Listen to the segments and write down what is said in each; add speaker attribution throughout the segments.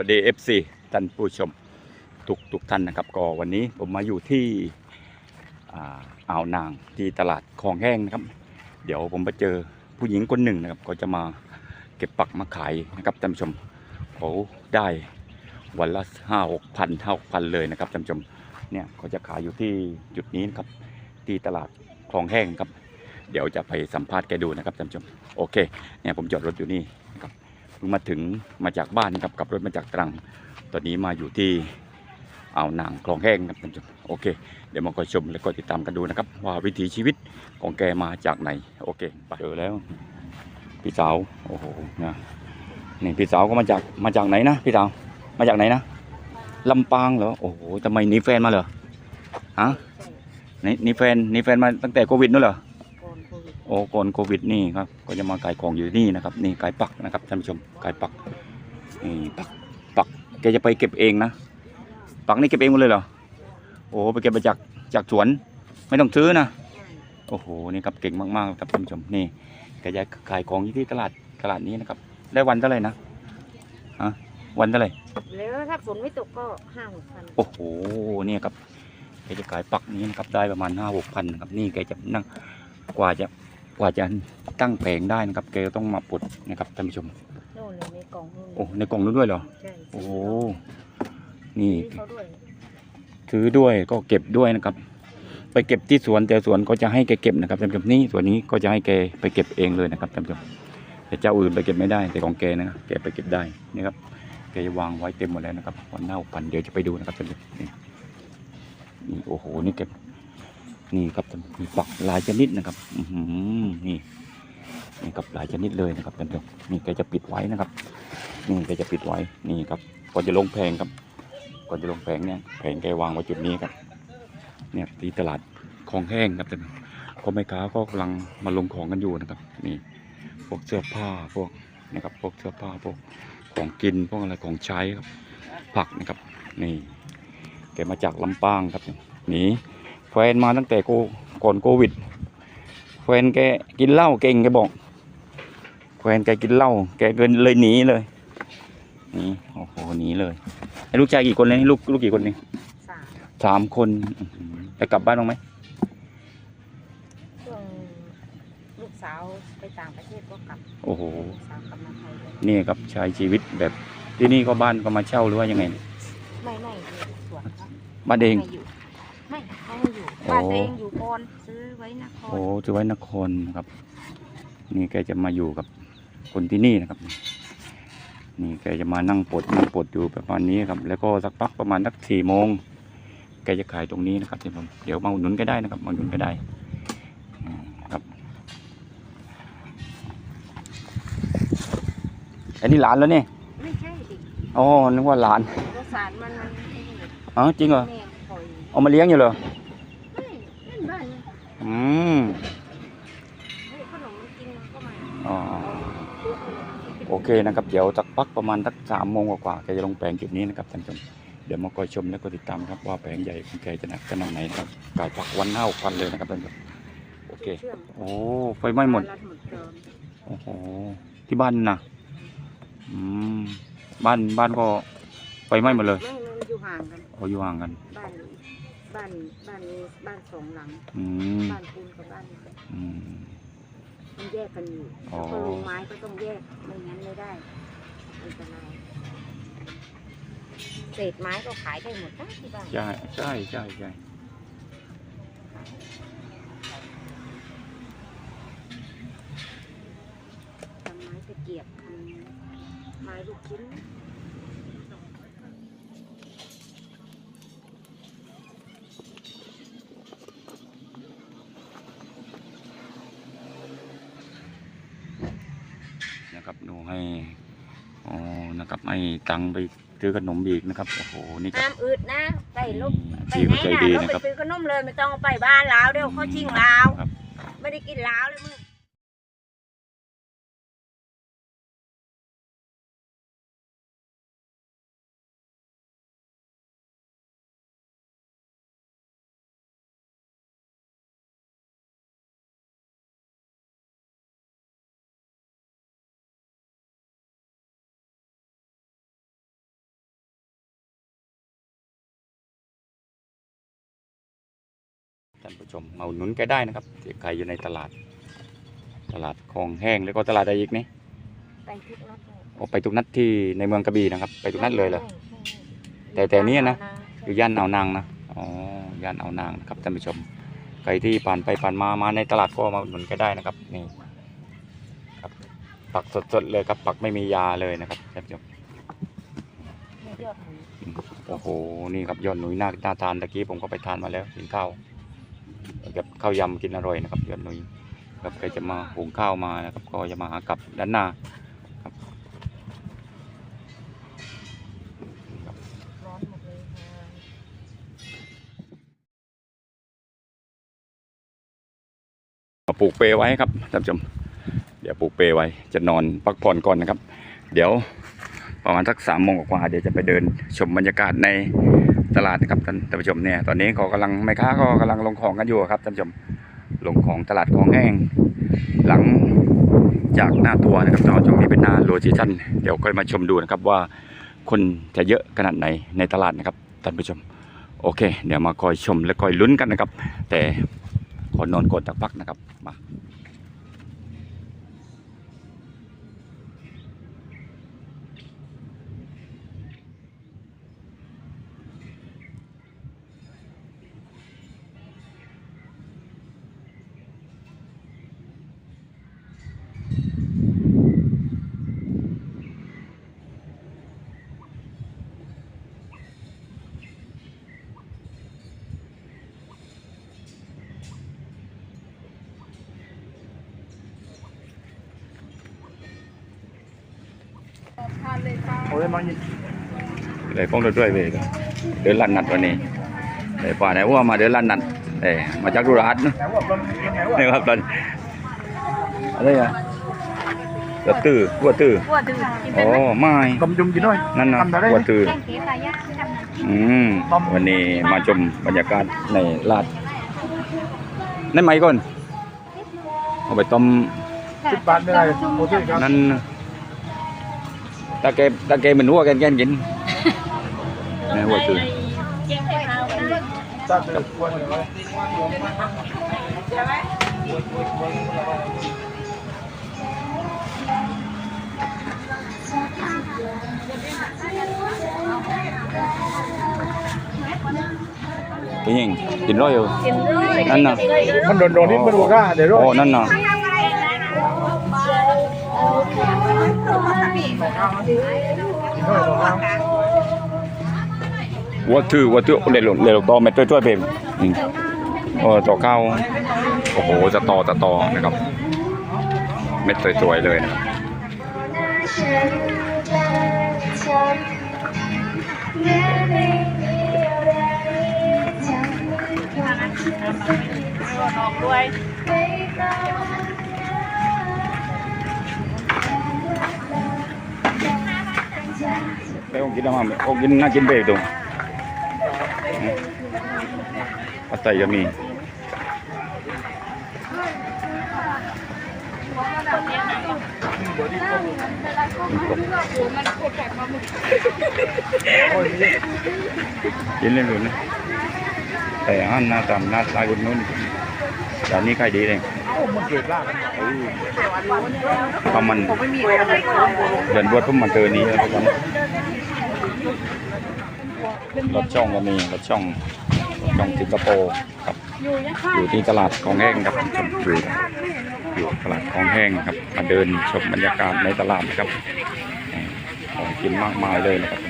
Speaker 1: วัสดี FC ท่านผู้ชมทุกทุกท่านนะครับก็วันนี้ผมมาอยู่ที่อ่าอ่าวนางที่ตลาดคลองแห้งนะครับ เดี๋ยวผมไปเจอผู้หญิงคนหนึ่งนะครับก็จะมาเก็บปักมาขายนะครับท่านผู้ชมเขาได้วันละห้าหกพันห้าหกพันเลยนะครับท่านผู้ชมเนี่ยเขาจะขายอยู่ที่จุดนี้นะครับที่ตลาดคลองแห้งครับ เดี๋ยวจะไปสัมภาษณ์แกดูนะครับท่านผู้ชมโอเคเนี่ยผมจอดรถอยู่นี่นะครับ มาถึงมาจากบ้านนะครับขับรถมาจากตรัง ตอนนี้มาอยู่ที่อ่าวนางคลองแห้งครับท่านผู้ชมโอเค เดี๋ยวมาคอยชมแล้วก็ติดตามกันดูนะครับ ว่าวิถีชีวิตของแกมาจากไหนโอเคไปเจอแล้ว พี่สาวโอ้โหนะนี่พี่สาวก็มาจากมาจากไหนนะพี่สาวมาจากไหนนะลำปางเหรอโอ้โหทำไมหนีแฟนมาเหรอฮะหนี่นี่แฟนหนี่แฟนมาตั้งแต่โควิดนู่นเหรอ
Speaker 2: โควิด
Speaker 1: โอ้ก่อนโควิดนี่ครับ ก็จะมาขายของอยู่ที่นี่นะครับ นี่ขายปักนะครับท่านผู้ชมขายปักนี่ปักปักแกจะไปเก็บเองนะ ปักนี่เก็บเองหมดเลยเหรอโอ้ไปเก็บมาจากจากสวนไม่ต้องซื้อนะโอ้โหนี่ครับเก่งมากๆครับท่านผู้ชมนี่แกจะขายของอยู่ที่ตลาดตลาดนี้นะครับ ได้วันเท่าไหร่นะฮะวันเท่าไหร่
Speaker 2: แล้วถ้าฝนไม่ตกก็ห้าหกพัน
Speaker 1: โอ้โหเนี่ยครับแกจะขายปักนี้นะครับได้ประมาณห้าหกพันนะครับนี่แกจะนั่งกว่าจะ กว่าจะตั้งแผงได้นะครับแกก็ต้องมาปลดนะครับท่านผู้ชม
Speaker 2: โน่นเลยในกล่องนู่น
Speaker 1: โอ้ในกล่องนู้นด้วยเหรอ
Speaker 2: ใช่
Speaker 1: โอ้โหนี่
Speaker 2: ซื้อเขาด้วย
Speaker 1: ถือด้วยก็เก็บด้วยนะครับ ไปเก็บที่สวนแต่สวนก็จะให้แกเก็บนะครับท่านผู้ชมนี่ส่วนนี้ก็จะให้แกไปเก็บเองเลยนะครับท่านผู้ชมแต่เจ้าอื่นไปเก็บไม่ได้แต่ของแกนะแกไปเก็บได้นี่ครับแกจะวางไว้เต็มหมดแล้วนะครับวันหน้าพันเดี๋ยวจะไปดูนะครับท่านผู้ชมนี่นี่โอ้โหนี่เก็บ นี่ครับมีปักหลายชนิดนะครับอืนี่นี่ครับหลายชนิดเลยนะครับท่านผู้ชมนี่แกจะปิดไว้นะครับ นี่แกจะปิดไว้นี่ครับก่อนจะลงแพงครับ ก่อนจะลงแผงเนี่ยแผงแกวางไว้จุดนี้ครับ เนี่ยที่ตลาดคลองแห้งครับท่านคนแม่ค้าก็กำลังมาลงของกันอยู่นะครับ นี่พวกเสื้อผ้าพวกนะครับพวกเสื้อผ้าพวกของกินพวกอะไรของใช้ครับผักนะครับนี่แกมาจากลำปางครับหนีแฟนมาตั้งแต่โคก่อนโควิด แฟนแกกินเหล้าเก่งแกบอก แฟนแกกินเหล้าแกเกินเลยหนีเลยหนี่โอ้โหหนีเลยไอ้ลูกชายกี่คนเลยลูกลูกกี่คนนี่
Speaker 2: สาม
Speaker 1: สามคนอื้อหือไปกลับบ้านบ้างไหม
Speaker 2: ช่วงลูกสาวไปต่างประเทศก็กลับ
Speaker 1: โอ้โห
Speaker 2: ลูกสาวกลับมาไทยเลย
Speaker 1: นี่ครับใช้ชีวิตแบบที่นี่ก็บ้านก็มาเช่าหรือว่ายังไง
Speaker 2: ไม่ไม่อยู่สวนครับ
Speaker 1: บ้านเอง
Speaker 2: ไม่อยู่ไม่เขาไม่อยู่
Speaker 1: โอ้
Speaker 2: บ้านตัวเองอยู่ก่อนซื้อไว้นคร
Speaker 1: โอ้ถือไว้นครนะครับ นี่แกจะมาอยู่กับคนที่นี่นะครับ นี่แกจะมานั่งปลดนั่งปลดอยู่ประมาณนี้ครับ แล้วก็สักพักประมาณสักสี่โมงแกจะขายตรงนี้นะครับที่ผมเดี๋ยวมาอุดหนุนก็ได้นะครับมาอุดหนุนก็ได้อืมครับ อันนี้หลานแล้วเนี่ย
Speaker 2: ไม่ใช่ดิ
Speaker 1: อ๋อนึกว่าหลาน
Speaker 2: รสารมันมันไอ้นี่
Speaker 1: อ๋อจริงเหรอ
Speaker 2: แม่ปล่อย
Speaker 1: เอามาเลี้ยงอยู่เหรอ
Speaker 2: ไม่เล่นบ้านเนี่ย
Speaker 1: อืม
Speaker 2: เฮ้ยขนมมันกินมันก็มา
Speaker 1: อ๋อ โอ เคนะครับเดี๋ยวสักพักประมาณสักสามโมงกว่าๆแกจะลงแปลงจุดนี้นะครับท่านผู้ชมเดี๋ยวมาคอยชมและก็ติดตามครับว่าแปลงใหญ่ของแกจะหนักขนาดไหนนะครับกายผักวันห้าพันเลยนะครับท่านผู้ชมโอเค
Speaker 2: เชื่อม
Speaker 1: โอ้ไฟไหม้หมด
Speaker 2: รัหมดเดิม
Speaker 1: โอ้โหที่บ้านนะอืมบ้านบ้านก็ไฟไหม้หมดเลย
Speaker 2: ไม่มันอยู่ห่างกัน
Speaker 1: โอ้อยู่ห่างกัน
Speaker 2: บ้านบ้านบ้านนี้บ้านสองหลัง
Speaker 1: อืม
Speaker 2: บ้านปูนกับบ้านนี้
Speaker 1: อืม
Speaker 2: มันแยกกันอยู่
Speaker 1: อ๋อ
Speaker 2: แล้วก็ลงไม้ก็ต้องแยกไม่งั้นไม่ได้อันตรายเศษไม้ก็ขายได้หมดนะที่บ้าน
Speaker 1: ใช่ใช่ใช่ใช่
Speaker 2: ทำไม้ตะเกียบทำไม้ลูกชิ้น
Speaker 1: นะครับหนูให้อ๋อนะครับ ให้ตังค์ไปซื้อขนมอีกนะครับโอ้โหนี่ครับ
Speaker 2: ห้ามอึดนะไปลุกไป
Speaker 1: พี่
Speaker 2: ไหน
Speaker 1: ก็ใจ
Speaker 2: นะ
Speaker 1: ดี
Speaker 2: เรา
Speaker 1: นะ
Speaker 2: ไป
Speaker 1: ครับ
Speaker 2: ซื้อขนมเลยไม่ต้องเอาไปบ้านแล้วเดี๋ยวเขาชิงแล้ว
Speaker 1: ครับ
Speaker 2: ไม่ได้กินแล้วเลยมึง
Speaker 1: ท่านผู้ชมมาอุดหนุนแกได้นะครับที่ใครอยู่ในตลาด ตลาดคลองแห้งแล้วก็ตลาดอะไรอีกนี่
Speaker 2: ไปทุกนัดเลย
Speaker 1: โอ้ไปทุกนัดที่ในเมืองกระบี่นะครับ ไปทุกนัดเลยเหรอแต่แต่เนี่ยนะ อยู่ย่านอ่าวนางนะ อ๋อย่านอ่าวนางนะครับท่านผู้ชม ใครที่ผ่านไปผ่านมามาในตลาดก็มาอุดหนุนแกได้นะครับนี่ครับปักสดๆเลยครับปักไม่มียาเลยนะครับท่านผู้ชม
Speaker 2: มียอดหมู
Speaker 1: โอ้โหนี่ครับยอดหนุยน่าน่าทานตะกี้ผมก็ไปทานมาแล้วกินข้าว แบบข้าวยำกินอร่อยนะครับยอดหนุยครับใครจะมาหุงข้าวมานะครับก็จะมาหากับด้านหน้าครับ
Speaker 2: มา
Speaker 1: ปลูกเปรย์ไว้ครับท่านผู้ชมเดี๋ยวปลูกเปรย์ไว้จะนอนพักผ่อนก่อนนะครับ เดี๋ยวประมาณสักสามโมงกว่าเดี๋ยวจะไปเดินชมบรรยากาศใน ตลาดนะครับท่านท่านผู้ชมเนี่ยตอนนี้เขากำลังแม่ค้าก็กำลังลงของกันอยู่ครับท่านผู้ชมลงของตลาดของแห้ง หลังจากหน้าตัวนะครับตอนช่วงนี้เป็นหน้าโลจิชันเดี๋ยวค่อยมาชมดูนะครับว่าคนจะเยอะขนาดไหนในตลาดนะครับท่านผู้ชม โอเค เดี๋ยวมาคอยชมและคอยลุ้นกันนะครับ แต่ขอนอนกดตักพักนะครับมา เลยฟ้องด้วยไปกันเดินลันนัดวันนี้เลยป่าไหนว่ามาเดินลันนัดเอ้มาจากดุราษนะ
Speaker 3: ไหนว่ามันยังไงวะ
Speaker 1: นี่ครับตอนอะไรอะวัวตื้อวัวตื้อ
Speaker 2: ว่าดื้อกิน
Speaker 1: โอ้ไม่
Speaker 3: ดมจุ่มกินด้วย
Speaker 1: นั่นนะ
Speaker 3: ทำได้ไหม
Speaker 1: วัวตื้อ
Speaker 2: แกงเก๋ปลาย่างทำ
Speaker 1: อืมวันนี้มาชมบรรยากาศในลาดนั่นไหมก่อนเอาไปต้ม
Speaker 3: สิบบาทไม่ได้โอเคครับ
Speaker 1: นั่น ตาเกตาเกมันหัวกันแกนกินนี่วัวตื้อ
Speaker 2: แกงไข่ข วั
Speaker 3: ตัดเลยควรเลย
Speaker 1: เป็นยังกินร้อยอยู่
Speaker 2: กินด้วย
Speaker 1: นั่นน่ะ
Speaker 3: มันโดนโดนนิดมันบอกว่าเดี๋ยวรอ
Speaker 1: โอ้นั่นน่ะวัวถือวัวถือเลยหลงเลยหลงต่อเม็ดช่วยๆเพมอืมโอ้ต่อข้าโอ้โหจะต่อจะต่อนะครับ เม็ดสวยๆเลยนะครับ
Speaker 2: ออกด้วย
Speaker 1: ไปองกินน้ำมันองกินน่ากินเบรกตรงปัตตก็มีกินเล่นหลุนะแต่อาหารหน้าตามหน้าลายคนนู้นร้านนี้ขายดีเลย
Speaker 3: อ้มันเกิดล่า
Speaker 1: เพราะมันเดินบวชพุ่มมันเตอนี้แล้วก็รถช่องก็มีรถช่องช่องสิงคโปร์ครับ อยู่ที่ตลาดของแห้งครับอยู่อยู่ตลาดของแห้งครับ มาเดินชมบรรยากาศในตลาดนะครับของกินมากมายเลยนะครับ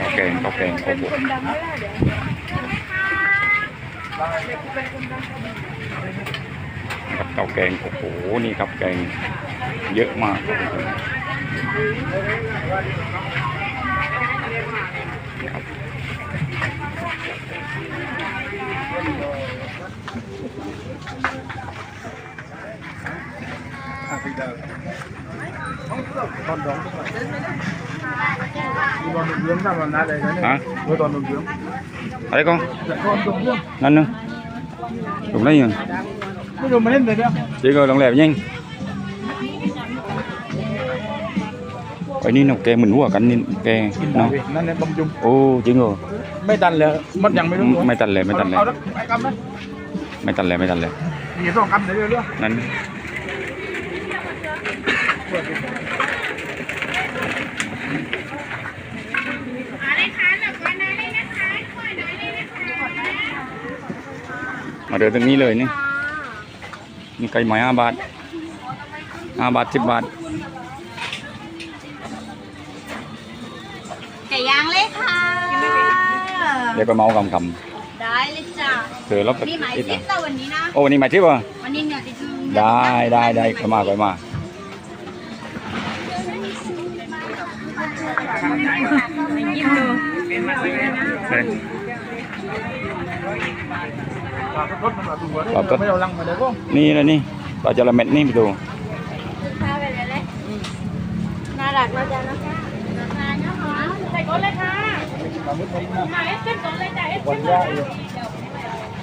Speaker 1: ข้าว แกงข้าวแกงข้าวบดนะครับข้าวแกงโอ้โหนี่ครับแกงเยอะมากครับ
Speaker 3: ตอนดอง ตอนหนุ่มเลี้ยงทำมันนานเลยนะเนี่ย
Speaker 1: ฮะ
Speaker 3: เมื่อตอนหนุ่มเลี้ยง
Speaker 1: อะไรก็
Speaker 3: แต่ตอนหนุ่มเลี้ยง
Speaker 1: นั่นนึงตรงไหนยัง
Speaker 3: ไม่รู้มันเล่นเลยเนี่ย
Speaker 1: chỉ có đồng lẹp nhanh มี
Speaker 3: สองกำเดี๋ยวเรื่อย
Speaker 1: นั้นมาเดินตรงนี้เลยนี่นี่ไก่ไม้ห้าบาทห้าบาทสิบบาท
Speaker 2: ไก่ย่างเลยค่ะ
Speaker 1: เดี๋ยวก็เมากำก
Speaker 2: ได้เลยจ้ะำ
Speaker 1: เธอรับ
Speaker 2: มีหมาย
Speaker 1: อิด
Speaker 2: ซิ
Speaker 1: นะ
Speaker 2: ปแต่วันนี้นะ
Speaker 1: โอ้วันนี้หมายทิพย์เหรอ
Speaker 2: วันนี้เนี่ยติด
Speaker 1: ได้ได้ได้ไปมาไปมา
Speaker 2: ยิ้มดู
Speaker 1: เฮ้ย
Speaker 3: ๆ ปลาก็นมาดูว่าไม่เลย
Speaker 1: นี่ปลาจระเม็ดนี่ไปดู
Speaker 2: น่ารักนะจ๊ะนะราคาเนาะใส่ก้นเลยค่ะ
Speaker 3: ปลาหมึกมันมา
Speaker 2: เอสเป็นก้นเลยจ้ะเอส
Speaker 3: วันย่าอยู่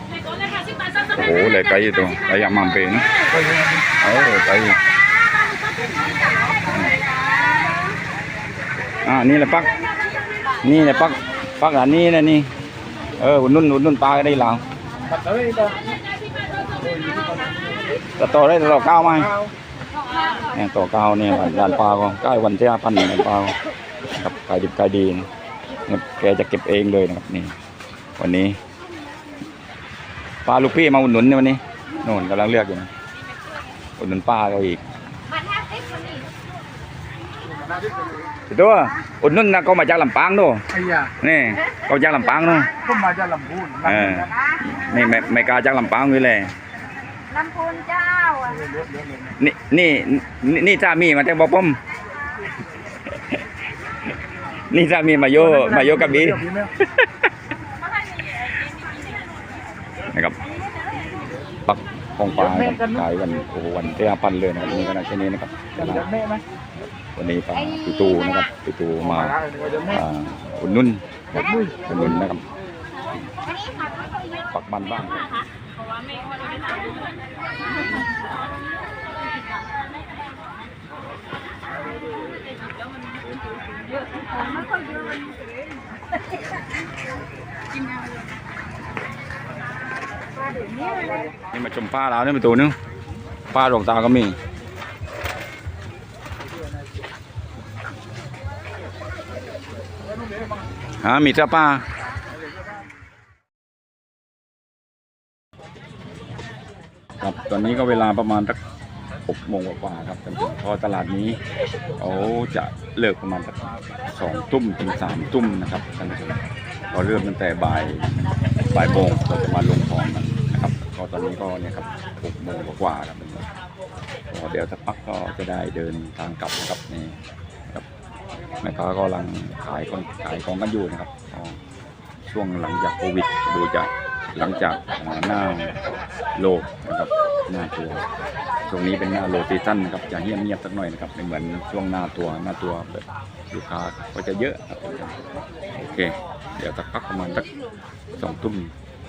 Speaker 2: ใส่ก้นเลยค่ะสิบบาทสองสิบ
Speaker 1: โอ้โหเลยไก่อยู่ตัวไก่ยามัมเปนะ
Speaker 3: ก็ยัง
Speaker 1: โอ้ไก่อ่านี่แหละปักนี่แหละปักปักอันนี้นะนี่เอออุ่นนุ่นอุ่นนุ่นปลาก็ได้แล้ว
Speaker 3: ตัดเลยต่อ
Speaker 1: แต่ต่อได้ต่อเก้าไหม
Speaker 3: เอา
Speaker 1: เนี่ยต่อเก้าเนี่ยด่านปลาก็ใกล้วันที่ห้าพันด่านปลาครับขายดิบขายดีนะเนี่ยแกจะเก็บเองเลยนะครับนี่วันนี้ปลาลูกพี่มาอุดหนุนในวันนี้โน่นกำลังเลือกอยู่นะอุดหนุนป้าก็อีก
Speaker 2: บัตรห้าสิบคนนี้
Speaker 1: สิตัวอุดหนุนนะก็มาจากลำปางด้วย
Speaker 3: ไอ้ยา
Speaker 1: นี่เขาจากลำปางเนาะ
Speaker 3: ก็มาจากลำพูน
Speaker 1: เออ นี่ไม่ไม่กล้าจากลำปางอยู่เลย
Speaker 2: ลำพูนเจ้าอะ
Speaker 1: นี่นี่นี่นี่สามีมาแต่บอกผมนี่สามีมาโยมาโยกับบีนะครับปักของปลานะครับขายวันโอ้โหวันที่ห้าพันเลยนะครับนี่ขนาดแค่นี้นะครับ
Speaker 3: จะแม่ไหม
Speaker 1: วันนี้ปลาตูตูนะครับตูตูมา
Speaker 3: จะแม่
Speaker 1: อ่าอุดหนุ่น
Speaker 3: จะมุ้ย
Speaker 1: อุดหนุนนะครับ ปักบ้านบ้างนี่มาชมป้าแล้วนี่ประตูนึงป้าดวงตาก็มีฮะมีเสื้อป้า อนนี้ก็เวลาประมาณสักหกโมงกว่าๆครับท่านผู้ชมเพอตลาดนี้เขาจะเลิกประมาณสักสองทุ่มถึงสามทุ่มนะครับท่านผู้ชมเราเริ่มตั้งแต่บ่ายบ่ายโมงเราจะมาลงของกันนะครับก็ตอนนี้ก็เนี่ยครับหกโมงกว่าๆครับท่านผู้ชมก็เดี๋ยวสักพักก็จะได้เดินทางกลับนะครับนี่ครับแม่ค้าก็กำลังขายคนขายของกันอยู่นะครับช่วงหลังจากโควิดดูจะหลังจากอ่าหน้าโลกนะครับ หน้าตัวช่วงนี้เป็นหน้าโลซีซั่นนะครับจะเงียบเงียบสักหน่อยนะครับไม่เหมือนช่วงหน้าตัวหน้าตัวแบบลูกค้าก็จะเยอะครับโอเค เดี๋ยวสักพักประมาณสักสองทุ่ม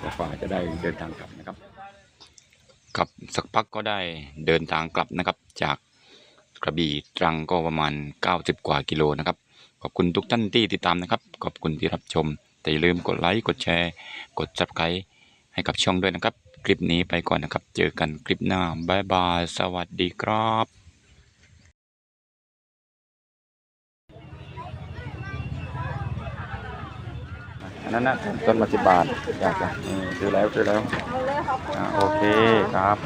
Speaker 1: กว่าจะได้เดินทางกลับนะครับครับสักพักก็ได้เดินทางกลับนะครับ จากกระบี่ตรังก็ประมาณ 90 กว่ากิโลนะครับ ขอบคุณทุกท่านที่ติดตามนะครับ ขอบคุณที่รับชม แต่อย่าลืมกดไลค์กดแชร์ กด subscribe ให้กับช่องด้วยนะครับ คลิปนี้ไปก่อนนะครับ เจอกันคลิปหน้าบ๊ายบาย สวัสดีครับอันนั้นนะต้นมาสิบบาทอยากจะซื้อแล้วซื้อแล้วอ่าโอเคครับ